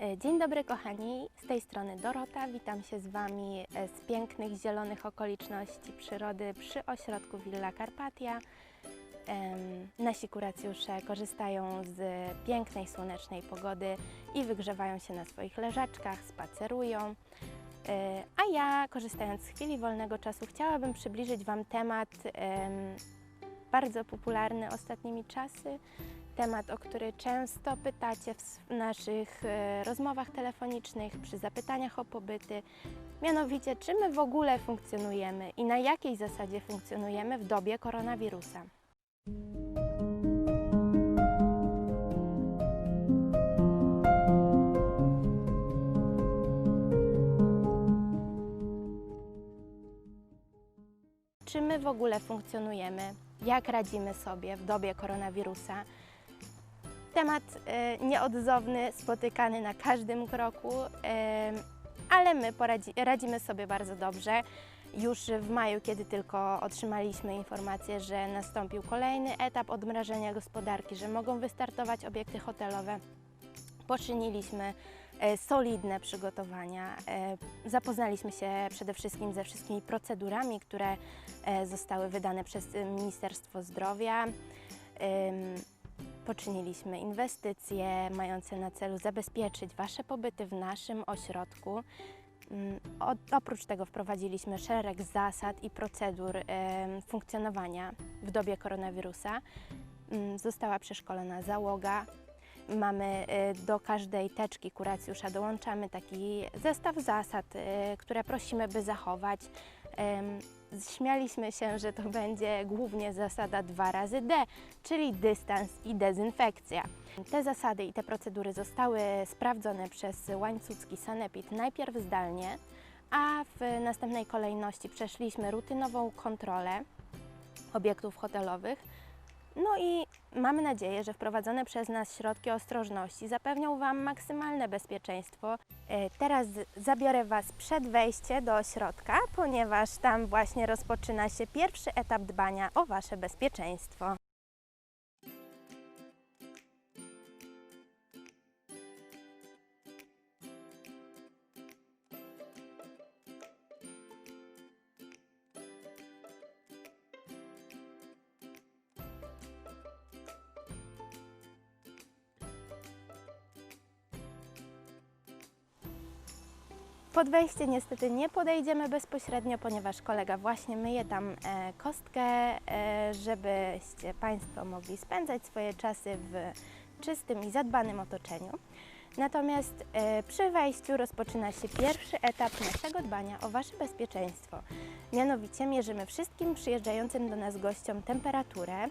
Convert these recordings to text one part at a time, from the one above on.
E, Dzień dobry kochani, z tej strony Dorota. Witam się z Wami e, z pięknych, zielonych okoliczności przyrody przy ośrodku Villa Carpatia. Nasi kuracjusze korzystają z pięknej, słonecznej pogody i wygrzewają się na swoich leżaczkach, spacerują. E, A ja, korzystając z chwili wolnego czasu, chciałabym przybliżyć Wam temat em, bardzo popularny ostatnimi czasy, temat, o który często pytacie w naszych e, rozmowach telefonicznych, przy zapytaniach o pobyty. Mianowicie, czy my w ogóle funkcjonujemy i na jakiej zasadzie funkcjonujemy w dobie koronawirusa? Czy my w ogóle funkcjonujemy? Jak radzimy sobie w dobie koronawirusa? Temat e, nieodzowny, spotykany na każdym kroku, e, ale my poradzi, radzimy sobie bardzo dobrze. Już w maju, kiedy tylko otrzymaliśmy informację, że nastąpił kolejny etap odmrażania gospodarki, że mogą wystartować obiekty hotelowe, poczyniliśmy e, solidne przygotowania. Zapoznaliśmy się przede wszystkim ze wszystkimi procedurami, które zostały wydane przez Ministerstwo Zdrowia. Poczyniliśmy inwestycje mające na celu zabezpieczyć Wasze pobyty w naszym ośrodku. O- Oprócz tego wprowadziliśmy szereg zasad i procedur funkcjonowania w dobie koronawirusa. Ym, Została przeszkolona załoga. Mamy y, do każdej teczki kuracjusza dołączamy taki zestaw zasad, y, które prosimy, by zachować. Śmialiśmy się, że to będzie głównie zasada 2 razy D, czyli dystans i dezynfekcja. Te zasady i te procedury zostały sprawdzone przez łańcucki sanepid najpierw zdalnie, a w następnej kolejności przeszliśmy rutynową kontrolę obiektów hotelowych. No i mamy nadzieję, że wprowadzone przez nas środki ostrożności zapewnią Wam maksymalne bezpieczeństwo. E, Teraz zabiorę Was przed wejście do ośrodka, ponieważ tam właśnie rozpoczyna się pierwszy etap dbania o Wasze bezpieczeństwo. Pod wejście niestety nie podejdziemy bezpośrednio, ponieważ kolega właśnie myje tam e, kostkę, e, żebyście Państwo mogli spędzać swoje czasy w czystym i zadbanym otoczeniu. Natomiast e, przy wejściu rozpoczyna się pierwszy etap naszego dbania o Wasze bezpieczeństwo. Mianowicie mierzymy wszystkim przyjeżdżającym do nas gościom temperaturę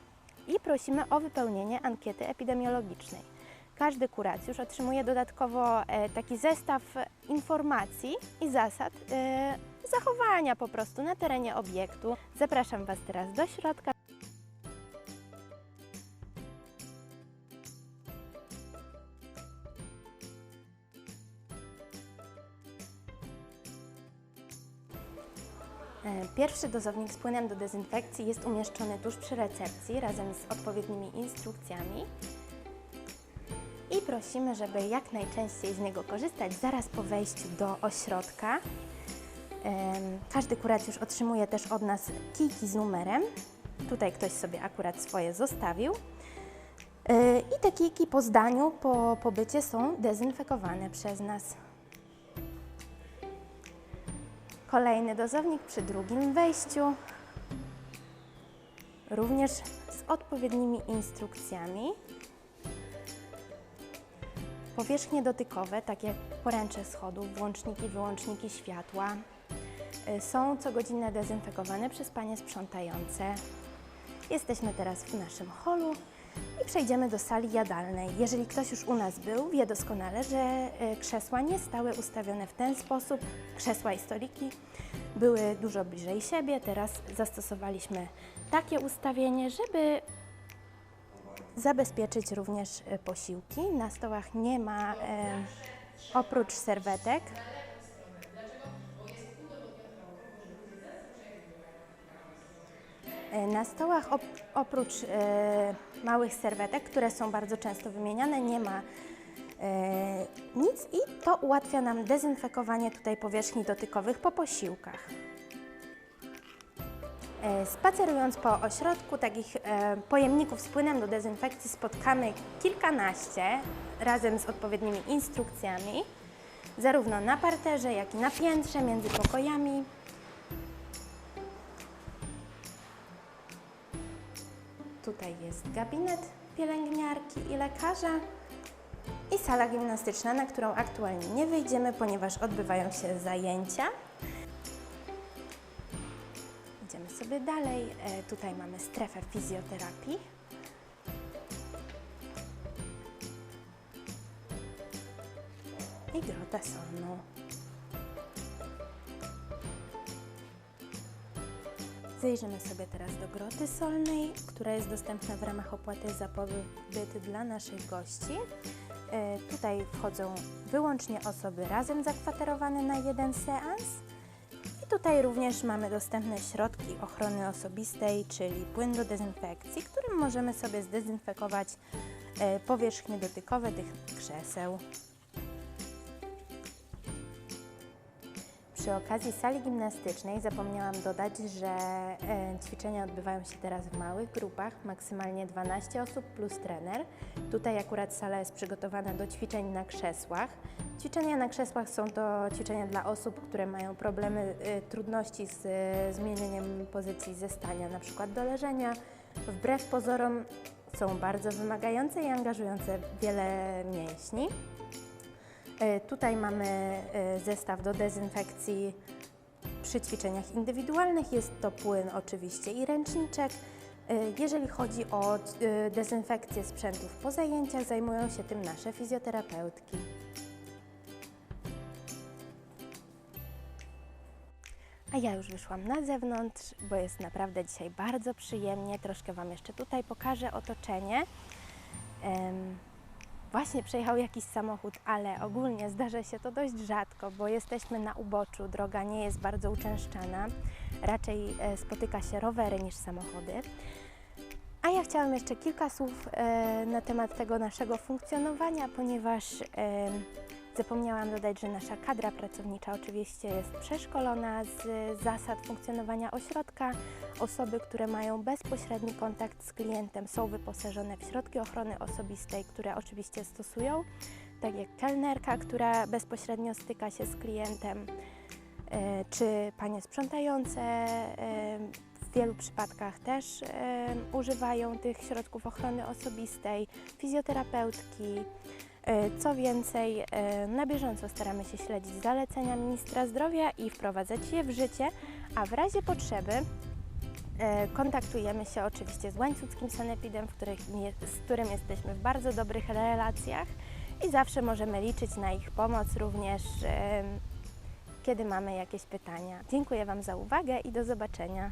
i prosimy o wypełnienie ankiety epidemiologicznej. Każdy kuracjusz otrzymuje dodatkowo e, taki zestaw informacji i zasad e, zachowania po prostu na terenie obiektu. Zapraszam Was teraz do środka. E, Pierwszy dozownik z płynem do dezynfekcji jest umieszczony tuż przy recepcji razem z odpowiednimi instrukcjami prosimy, żeby jak najczęściej z niego korzystać zaraz po wejściu do ośrodka. Każdy kuracjusz otrzymuje też od nas kijki z numerem. Tutaj ktoś sobie akurat swoje zostawił. E, I te kijki po zdaniu, po pobycie są dezynfekowane przez nas. Kolejny dozownik przy drugim wejściu. Również z odpowiednimi instrukcjami. Powierzchnie dotykowe, takie jak poręcze schodów, włączniki, wyłączniki światła, y, są cogodzinne dezynfekowane przez panie sprzątające. Jesteśmy teraz w naszym holu i przejdziemy do sali jadalnej. Jeżeli ktoś już u nas był, wie doskonale, że y, krzesła nie stały ustawione w ten sposób. Krzesła i stoliki były dużo bliżej siebie. Teraz zastosowaliśmy takie ustawienie, żeby zabezpieczyć również e, posiłki. Na stołach nie ma e, oprócz serwetek. E, Na stołach op, oprócz małych serwetek, które są bardzo często wymieniane, nie ma nic i to ułatwia nam dezynfekowanie tutaj powierzchni dotykowych po posiłkach. E, Spacerując po ośrodku takich e, pojemników z płynem do dezynfekcji spotkamy kilkanaście razem z odpowiednimi instrukcjami, zarówno na parterze, jak i na piętrze, między pokojami. Tutaj jest gabinet pielęgniarki i lekarza i sala gimnastyczna, na którą aktualnie nie wyjdziemy, ponieważ odbywają się zajęcia. Sobie dalej. E, Tutaj mamy strefę fizjoterapii. I grotę solną. Zajrzymy sobie teraz do groty solnej, która jest dostępna w ramach opłaty za pobyt dla naszych gości. E, Tutaj wchodzą wyłącznie osoby razem zakwaterowane na jeden seans. Tutaj również mamy dostępne środki ochrony osobistej, czyli płyn do dezynfekcji, którym możemy sobie zdezynfekować e, powierzchnie dotykowe tych krzeseł. Przy okazji sali gimnastycznej zapomniałam dodać, że e, ćwiczenia odbywają się teraz w małych grupach, maksymalnie 12 osób plus trener. Tutaj akurat sala jest przygotowana do ćwiczeń na krzesłach. Ćwiczenia na krzesłach są to ćwiczenia dla osób, które mają problemy, e, trudności z e, zmienieniem pozycji ze stania, na przykład do leżenia. Wbrew pozorom są bardzo wymagające i angażujące wiele mięśni. E, Tutaj mamy e, zestaw do dezynfekcji przy ćwiczeniach indywidualnych. Jest to płyn oczywiście i ręczniczek. E, Jeżeli chodzi o dezynfekcję sprzętów po zajęciach, zajmują się tym nasze fizjoterapeutki. A ja już wyszłam na zewnątrz, bo jest naprawdę dzisiaj bardzo przyjemnie. Troszkę Wam jeszcze tutaj pokażę otoczenie. Em, Właśnie przejechał jakiś samochód, ale ogólnie zdarza się to dość rzadko, bo jesteśmy na uboczu, droga nie jest bardzo uczęszczana. Raczej e, spotyka się rowery niż samochody. A ja chciałam jeszcze kilka słów e, na temat tego naszego funkcjonowania, ponieważ zapomniałam dodać, że nasza kadra pracownicza oczywiście jest przeszkolona z zasad funkcjonowania ośrodka. Osoby, które mają bezpośredni kontakt z klientem, są wyposażone w środki ochrony osobistej, które oczywiście stosują, tak jak kelnerka, która bezpośrednio styka się z klientem, e, czy panie sprzątające. e, W wielu przypadkach też e, używają tych środków ochrony osobistej, fizjoterapeutki. E, Co więcej, e, na bieżąco staramy się śledzić zalecenia ministra zdrowia i wprowadzać je w życie, a w razie potrzeby e, kontaktujemy się oczywiście z łańcuckim sanepidem, z którym jesteśmy w bardzo dobrych relacjach i zawsze możemy liczyć na ich pomoc również, kiedy mamy jakieś pytania. Dziękuję Wam za uwagę i do zobaczenia.